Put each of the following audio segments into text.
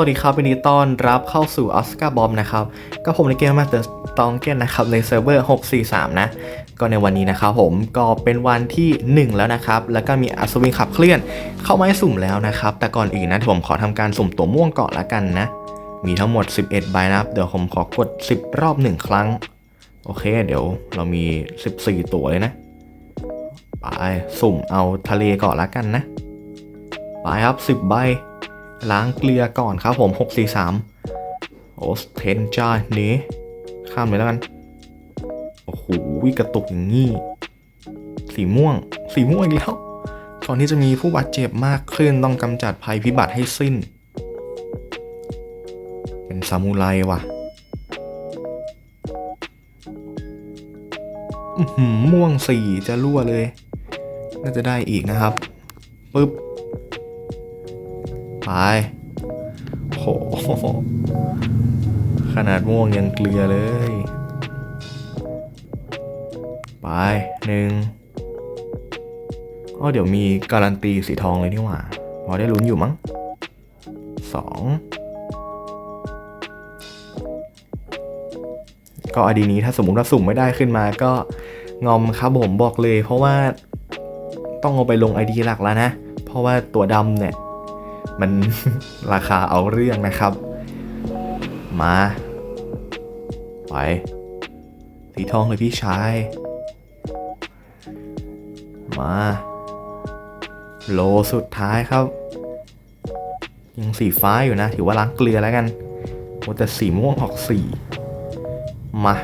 วัสดีครับวันนี้ต้อนรับเข้าสู่ออสการ์บอมนะครับ ก็ผมในเกมมาเตอร์ตองเกนนะครับในเซิร์ฟเวอร์ 643 นะ ก็ในวันนี้นะครับผมก็เป็นวันที่ 1 แล้วนะครับ แล้วก็มีอัศวินขับเคลื่อน เข้ามาให้สุ่มแล้วนะครับ แต่ก่อนอื่นนะผมขอทำการสุ่มตัวม่วงก่อนละกันนะ มีทั้งหมด 11 ใบนะครับ เดี๋ยวผมขอกด 10 รอบ 1 ครั้ง โอเค เดี๋ยวเรามี 14 ตัวเลยนะ ไปสุ่มเอาทะเลก่อนละกันนะ ไปครับ 10 ใบ ล้างเกลือก่อนครับผม 643 โอสเทนจ้านี้ข้ามไปแล้วกัน โอ้โหวิกระตุกอย่างงี้สีม่วง สีม่วงอีกแล้วก่อนที่จะมีผู้บาดเจ็บมากขึ้นต้องกำจัดภัยพิบัติให้สิ้น เป็นซามูไรว่ะม่วงสี่จะรั่วเลย น่าจะได้อีกนะครับปึ๊บ ไปโห ขนาดม่วงยังเกลือเลย ไปหนึ่งอ๋อเดี๋ยวมีการันตีสีทองเลยนี่หว่า พอได้ลุ้นอยู่มั้งสองก็อดีนี้ถ้าสมมติว่าสุ่มไม่ได้ขึ้นมาก็งอมครับผมบอกเลย เพราะว่าต้องเอาไปลง ID หลักแล้วนะ เพราะว่าตัวดำเนี่ย มันราคาเอาเรื่องนะครับ มาไปสีทองเลยพี่ชาย มาโลสุดท้ายครับ ยังสีฟ้าอยู่นะ ถือว่าล้างเกลือแล้วกันโอ้แต่สีม่วงออกสีมา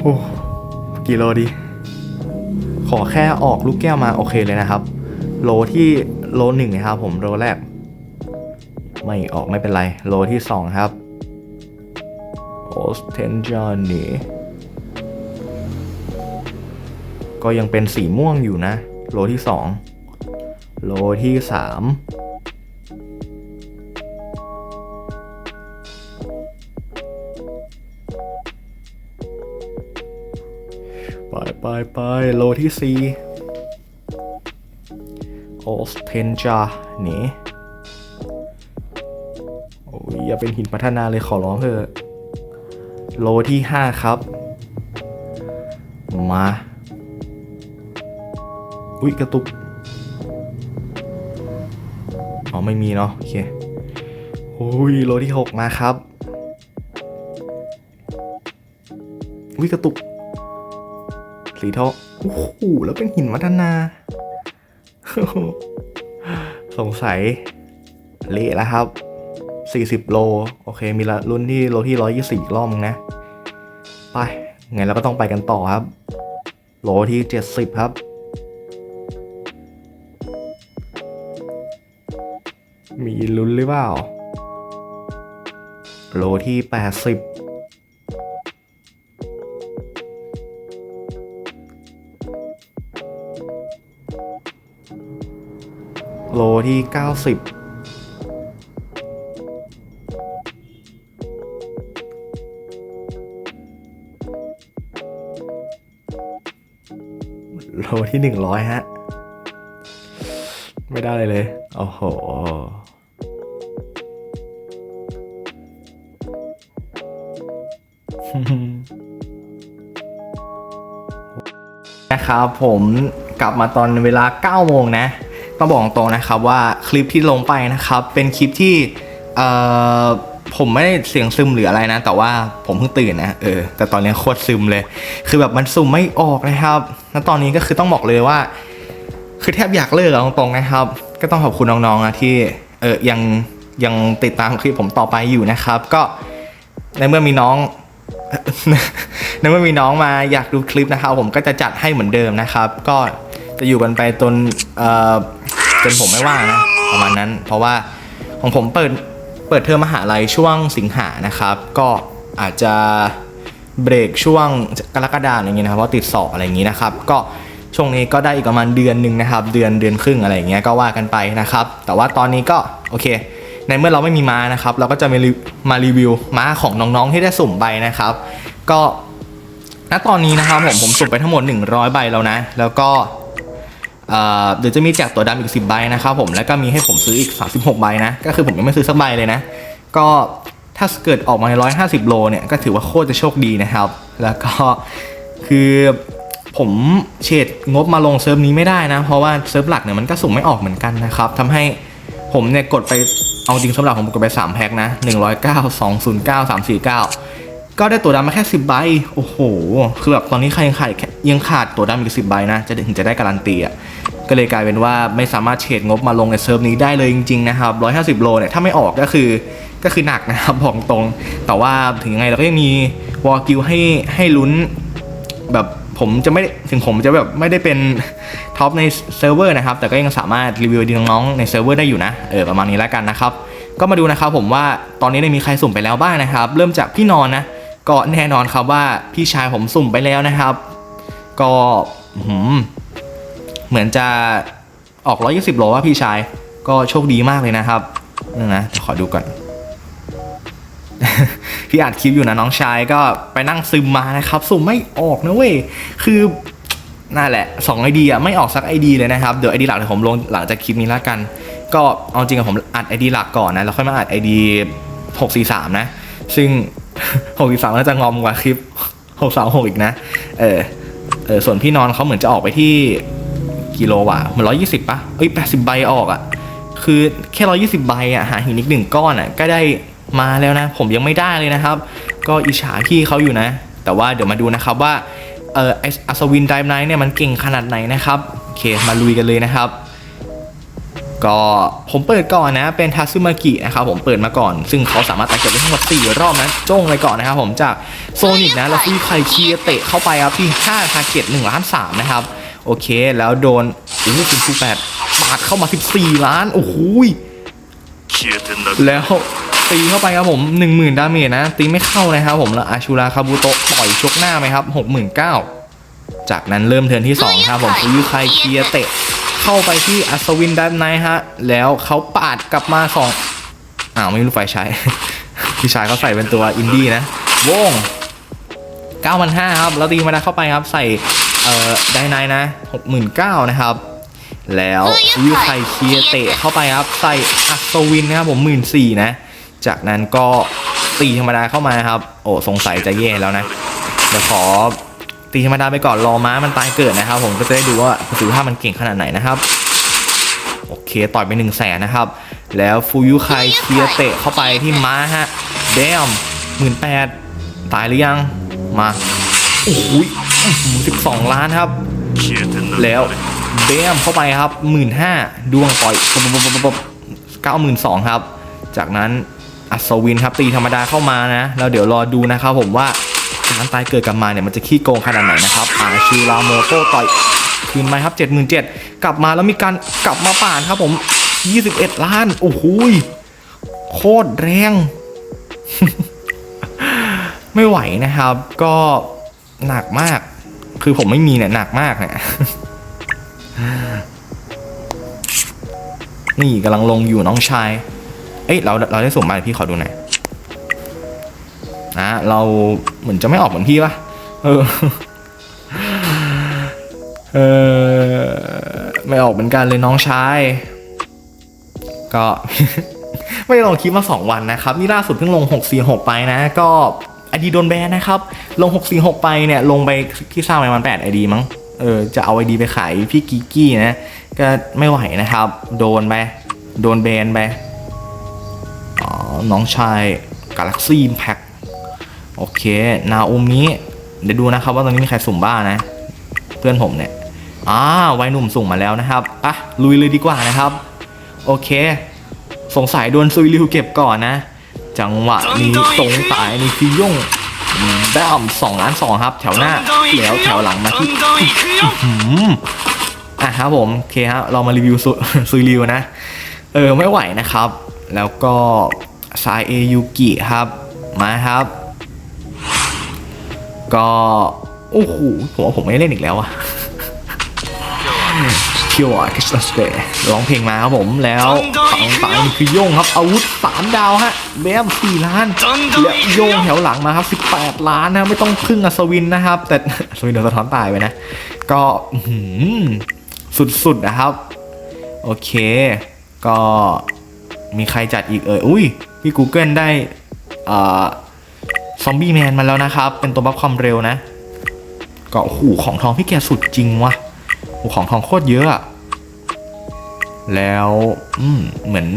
โอ้กี่โลดี ขอแค่ออกลูกแก้วมาโอเคเลยนะครับ โลที่ โลหนึ่งนะครับผมโลแรก ไม่ออกไม่เป็นไร โลที่สองครับโอสเทนจอนนี่ก็ยังเป็นสีม่วงอยู่นะ โลที่สองโลที่สามไปไปไปโลที่สี่ สเทนจานี่โอ้ยอย่าเป็นหินพัฒนาเลยขอร้องเถอะ โลที่ 5 ครับ มา อุ้ยกระตุก อ๋อ ไม่มีเนาะโอเคโอ้ยโลที่ 6 มาครับอุ้ยกระตุก สีทองโอ้โหแล้วเป็นหินพัฒนา สงสัยเละแล้วครับ 40 โล โอเค มีรุ่นที่โลที่ 124อีกรอบนึงนะ ไป ไงเราก็ต้องไปกันต่อครับ โลที่ 70 ครับ มีลุ้นหรือเปล่า โลที่ 80 โลที่ 90โลที่100ฮะ ไม่ได้เลย โอ้โห นะครับผมกลับมาตอนเวลา9โมงนะ ต้องบอกตรงนะครับว่าคลิปที่ลงไปนะครับ เป็นคลิปที่เอ่อผมไม่ได้เสียงซึมหรืออะไรนะ แต่ว่าผมเพิ่งตื่นนะเออแต่ตอนนี้โคตรซึมเลย คือแบบมันซึมไม่ออกนะครับ แล้วตอนนี้ก็คือต้องบอกเลยว่า คือแทบอยากเลิกเอาตรงๆนะครับ ก็ต้องขอบคุณน้องๆนะที่เออยังยังติดตามคลิปผมต่อไปอยู่นะครับ ก็ในเมื่อมีน้องในเมื่อมีน้องมาอยากดูคลิปนะครับ ผมก็จะจัดให้เหมือนเดิมนะครับ ก็จะอยู่กันไปจนเอ่อ จนผมไม่ว่างนะประมาณนั้น เพราะว่าของผมเปิดเปิดเทอมมหาลัยช่วงสิงหานะครับ ก็อาจจะเบรกช่วงกรกฎาคมอะไรอย่างเงี้ยนะครับเพราะติดสอบอะไรอย่างงี้นะครับ ก็ช่วงนี้ก็ได้อีกประมาณเดือนหนึ่งนะครับ เดือนเดือนครึ่งอะไรอย่างเงี้ยก็ว่ากันไปนะครับ แต่ว่าตอนนี้ก็โอเค ในเมื่อเราไม่มีม้านะครับ เราก็จะมารีมารีวิวม้าของน้องๆที่ได้สุ่มใบนะครับ ก็ณตอนนี้นะครับผมผมสุ่มไปทั้งหมด 100 ใบแล้วนะ แล้วก็ เดี๋ยวจะมีแจกตัวดำอีก 10 ใบนะครับผมแล้วก็มีให้ผมซื้ออีก 36 ใบนะ ก็คือผมยังไม่ซื้อสักใบเลยนะ ก็ถ้าเกิดออกมาใน 150 โลเนี่ย ก็ถือว่าโคตรจะโชคดีนะครับ แล้วก็คือผมเฉดงบมาลงเซิร์ฟนี้ไม่ได้นะ เพราะว่าเซิร์ฟหลักเนี่ยมันก็สุ่มไม่ออกเหมือนกันนะครับทำให้ผมเนี่ยกดไปเอาจริงสำหรับผมกดไป 3 แพ็คนะ 109 209 349 ก็ได้ตัวดำมาแค่ 10 ใบ โอ้โห คือแบบตอนนี้ใครยังขาดยังขาดตัวดำอีก10ใบนะ จะถึงจะได้การันตีอะ ก็เลยกลายเป็นว่าไม่สามารถเฉดงบมาลงในเซิร์ฟนี้ได้เลยจริงๆนะครับ150โลเนี่ยถ้าไม่ออกก็คือก็คือหนักนะครับบอกตรง แต่ว่าถึงยังไงเราก็ยังมีวอลกิลให้ให้ลุ้นแบบผมจะไม่ถึงผมจะแบบไม่ได้เป็นท็อปในเซิร์ฟเวอร์นะครับ แต่ก็ยังสามารถรีวิวดีน้องๆในเซิร์ฟเวอร์ได้อยู่นะ เออประมาณนี้แล้วกันนะครับ ก็มาดูนะครับผมว่าตอนนี้ได้มีใครสุ่มไปแล้วบ้างนะครับ เริ่มจากพี่นอนนะ ก็แน่นอนครับว่าพี่ชายผมสุ่มไปแล้วนะครับ ก็หือเหมือนจะออก 120 โลว่าพี่ชาย ก็โชคดีมากเลยนะครับนี่นะขอดูก่อน พี่อัดคลิปอยู่นะน้องชายก็ไปนั่งซึมมานะครับ สุ่มไม่ออกนะเว้ย คือนั่นแหละ2ไอเดียไม่ออกสักไอเดียเลยนะครับ เดี๋ยวไอดีหลักเดี๋ยวผมลงหลังจากคลิปนี้แล้วกัน ก็เอาจริงกับผมอัดไอดีหลักก่อนนะ แล้วค่อยมาอัดไอดี643นะ ซึ่ง 643น่าจะงอมกว่าคลิป636อีกนะ เออ เออ ส่วนพี่นอนเขาเหมือนจะออกไปที่กิโลว่ะเหมือน120ปะเอ้ย80ใบออกอะ่ะ คือแค่120ใบอะ่ะหาหินอีกหนึ่งก้อนอะ่ะ ก็ได้มาแล้วนะ ผมยังไม่ได้เลยนะครับ ก็อิจฉาพี่เขาอยู่นะ แต่ว่าเดี๋ยวมาดูนะครับว่า เออออัศวินไดมไนท์เนี่ยมันเก่งขนาดไหนนะครับ โอเค มาลุยกันเลยนะครับ ก็ผมเปิดก่อนนะเป็นทาซึมากินะครับผมเปิดมาก่อน ซึ่งเขาสามารถตัดเก็บได้ทั้งหมด4รอบนะจ้งเลยก่อนนะครับผมจากโซนิกนะแล้วที่ไคเคียเตะเข้าไปครับที่5ทาเก็ต1ล้าน3นะครับโอเคแล้วโดนอูนี่เป็คูแปดปาดเข้ามา 14 ล้านโอ้โหแล้วตีเข้าไปครับผม 10,000 ดาเมจนะ ตีไม่เข้านะครับผมแล้วอาชูราคาบุโตต่อยชกหน้าไหมครับ 69,000จากนั้นเริ่มเทินที่ 2 ครับผมคุยไคเคียเตะ เข้าไปที่อัศวินดันไนท์ฮะ แล้วเขาปาดกลับมาสองอ้าวไม่รู้ไฟใช้พี่ชายเขาใส่เป็นตัวอินดี้นะโว่ง9,500ครับ แล้วตีมาดาเข้าไปครับ ใส่เอ่อไดไนท์นะ69,000นะครับ แล้ววิวไคเคียเตะเข้าไปครับ ใส่อัศวินนะครับผมหมื่นสี่นะ จากนั้นก็ตีธรรมดาเข้ามาครับ โอ้สงสัยจะแย่แล้วนะ เดี๋ยวขอ ตีธรรมดาไปก่อนรอม้ามันตายเกิดนะครับ ผมก็จะได้ดูว่าประสิทธิภาพมันเก่งขนาดไหนนะครับโอเคต่อยไป1นึ่งแสนนะครับ แล้วฟูยุไคเคียเตะเข้าไปที่ม้าฮะเดมหมื่นแปดตายหรือยังมาโอ้ยหสิบสองล้านครับ แล้วเดมเข้าไปครับหมื่นห้าดวงต่อยเก้าหมื่นสองครับ จากนั้นอัศวินครับตีธรรมดาเข้ามานะแล้วเดี๋ยวรอดูนะครับผมว่า การตายเกิดกลับมาเนี่ยมันจะขี้โกงขนาดไหนนะครับอาชิราโมโตต่อยคืนไปครับ 77,000กลับมาแล้วมีการกลับมาป่านครับผม 21 ล้าน โอ้โหยโคตรแรง ไม่ไหวนะครับ ก็หนักมาก คือผมไม่มีเนี่ยหนักมากเนี่ยนี่กำลังลงอยู่น้องชาย เอ้ยเราเราได้ส่งมาพี่ขอดูหน่อยนะเรา เหมือนจะไม่ออกเหมือนพี่ปะเออ เออ ไม่ออกเหมือนกันเลยน้องชาย ก็ ไม่ลงคลิปมาสองวันนะครับ นี่ล่าสุดเพิ่งลง 646 ไปนะ ก็ไอดีโดนแบนนะครับ ลง 646 ไปเนี่ย ลงไปที่สร้างไปมัน8ไอดีมั้ง เออ จะเอาไอดีไปขายพี่กิกกี้นะ ก็ไม่ไหวนะครับ โดนไป โดนแบนไป อ๋อ น้องชาย Galaxy Impact โอเค นาโอมิเดี๋ยวดูนะครับว่าตอนนี้มีใครสุ่มบ้านะ เพื่อนผมเนี่ยอ่าวัยหนุ่มสุ่มมาแล้วนะครับอะลุยเลยดีกว่านะครับ โอเค สงสัยโดนซุยริวเก็บก่อนนะ จังหวะนี้สงสายนี่คือย่งได้อ่อมสองล้านสองครับ แถวหน้าแล้วแถวหลังมาที่อะครับผมโอเคครับเรามารีวิวซุยริวนะ เออไม่ไหวนะครับ แล้วก็ซายเอยูกิครับมาครับ ก็โอ้โหผมว่าผมไม่เล่นอีกแล้วอะเคียวอะคิสสเตร้องเพลงมาครับผมแล้วฝังฝังคือโย่งครับอาวุธสามดาวฮะแบมสี่ล้านและโยงแถวหลังมาครับ18ล้านนะไม่ต้องพึ่งอัศวินนะครับ แต่อัศวินโดนสะท้อนตายไปนะ ก็หือสุดๆนะครับ โอเค ก็มีใครจัดอีกเอ่ยอุ้ยพี่ Google ได้อ่อ ซอมบี้แมนมาแล้วนะครับ เป็นตัวบัฟความเร็วนะ ก็โอ้โหของทองพี่แกสุดจริงวะโอ้ของทองโคตรเยอะอะแล้วอืมเหมือน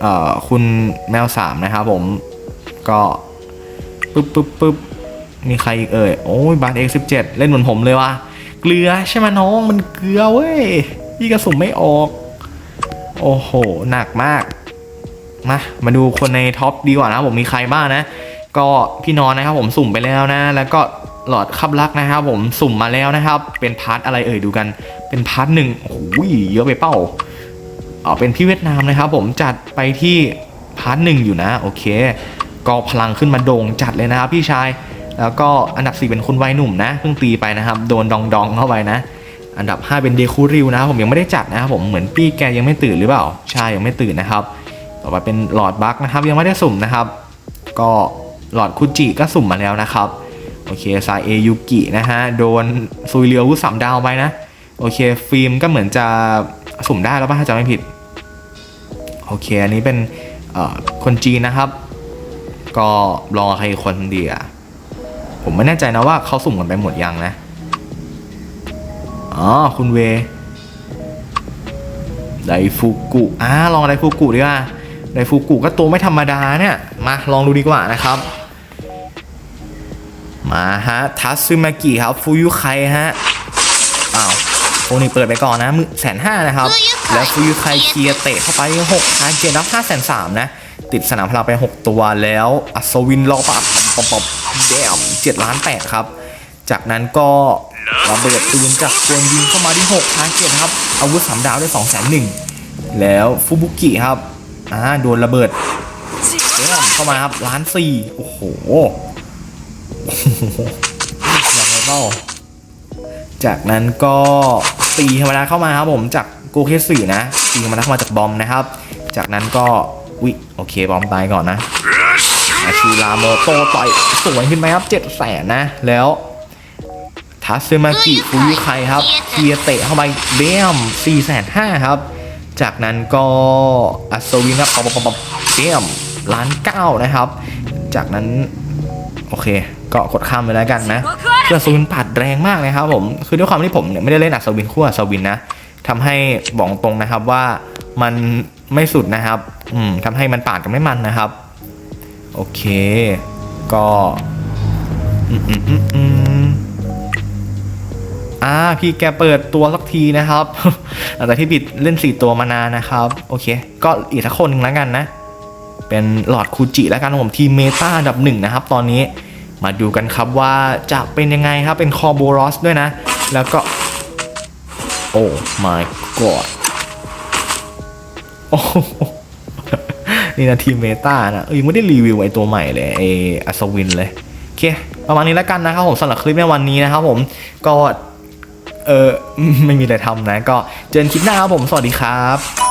เอ่อคุณแมวสามนะครับผมก็ปึ๊บปึ๊บปึ๊บมีใครอีกเอ่ยโอ้ยบาร์เอ็กสิบเจ็ดเล่นเหมือนผมเลยว่ะเกลือใช่ไหมน้องมันเกลือเว้ยพี่กระสุนไม่ออก โอ้โห หนักมาก มา มาดูคนในท็อปดีกว่านะผมมีใครบ้างนะ ก็พี่นอนนะครับผมสุ่มไปแล้วนะ แล้วก็หลอดคับลักนะครับผมสุ่มมาแล้วนะครับ เป็นพาร์ทอะไรเอ่ยดูกัน เป็นพาร์ทหนึ่งโอ้โหเยอะไปเป้าอ๋อเป็นพี่เวียดนามนะครับ ผมจัดไปที่พาร์ทหนึ่งอยู่นะ โอเค ก็พลังขึ้นมาโด่งจัดเลยนะครับพี่ชาย แล้วก็อันดับ 4 เป็นคุณวัยหนุ่มนะเพิ่งตีไปนะครับ โดนดองดองเข้าไปนะ อันดับ 5 เป็นเดคูริวนะครับผมยังไม่ได้จัดนะครับผมเหมือนปี้แกยังไม่ตื่นหรือเปล่าใช่ยังไม่ตื่นนะครับ ต่อไปเป็นหลอดบัคนะครับยังไม่ได้สุ่มนะครับ ก็ หลอดคุจิก็สุ่มมาแล้วนะครับ โอเคซาเอยุกินะฮะ โดนซุยเรียววุสามดาวไปนะ โอเค ฟิล์มก็เหมือนจะสุ่มได้แล้วป่ะถ้าจำไม่ผิด โอเค อันนี้เป็นคนจีนนะครับ ก็รอใครคนเดีอะผมไม่แน่ใจนะว่าเขาสุ่มกันไปหมดยังนะ อ๋อ คุณเวไดฟูกุอ่าลองไดฟูกุดีกว่าไดฟูกุก็ตัวไม่ธรรมดาเนี่ย มาลองดูดีกว่านะครับ มาฮะทัซึมากิครับฟูยุไคฮะอ้าวโฟนี่เปิดไปก่อนนะมือแสนห้านะครับ แล้วฟูยุไคเคลียร์เตะเข้าไป6ทาร์เกตรับ5แสนสามนะ ติดสนามพลังไป 6 ตัวแล้ว อัศวินรอปะปอบปอบแดม7ล้าน8ครับ จากนั้นก็ระเบิดปืนจากตัวยิงเข้ามาที่6ทาร์เกตครับ อาวุธสามดาวได้2 0 0 0 0 0แล้วฟูบุกิครับอ่าโดนระเบิดแดมเข้ามาครับล้านสี่โอ้โห อย่างไรเปล่าจากนั้นก็ตีธรรมดาเข้ามาครับผมจากโกเคสึนะตีธรรมดาเข้ามาจากบอมนะครับ จากนั้นก็วิโอเคบอมตายก่อนนะอาชูราโมโตต่อยสวยขึ้นไหมครับเจ็ดแสนนะแล้วทัสเซมากิฟูยุไคครับเทียเตะเข้าไปเบมสี่แสนห้าครับ จากนั้นก็อัศวินครับปปปปเบมล้านเก้านะครับ จากนั้น โอเค ก็กดข้ามไปแล้วกันนะคืออัศวินปัดแรงมากนะครับผมคือด้วยความที่ผมเนี่ยไม่ได้เล่นอัศวินคู่อัศวินนะทำให้บอกตรงนะครับว่ามันไม่สุดนะครับอืมทำให้มันปาดกันไม่มันนะครับ โอเค ก็อืมอืมอืมอืมอ่าพี่แกเปิดตัวสักทีนะครับหลังจากที่บิดเล่นสี่ตัวมานานนะครับ โอเค ก็อีกสักคนหนึ่งแล้วกันนะ เป็นหลอดคูจิแล้วกันครับผมทีมเมตาอันดับหนึ่งนะครับ ตอนนี้มาดูกันครับว่าจะเป็นยังไงครับ เป็นคอโบรอสด้วยนะ แล้วก็ โอ้ my god โอ้นี่นะทีมเมตานะเอ้ยไม่ได้รีวิวไอตัวใหม่เลยไออัศวินเลย โอเค ประมาณนี้แล้วกันนะครับผมสำหรับคลิปในวันนี้นะครับผมก็ เออไม่มีอะไรทำนะ ก็เจอกันคลิปหน้าครับผม สวัสดีครับ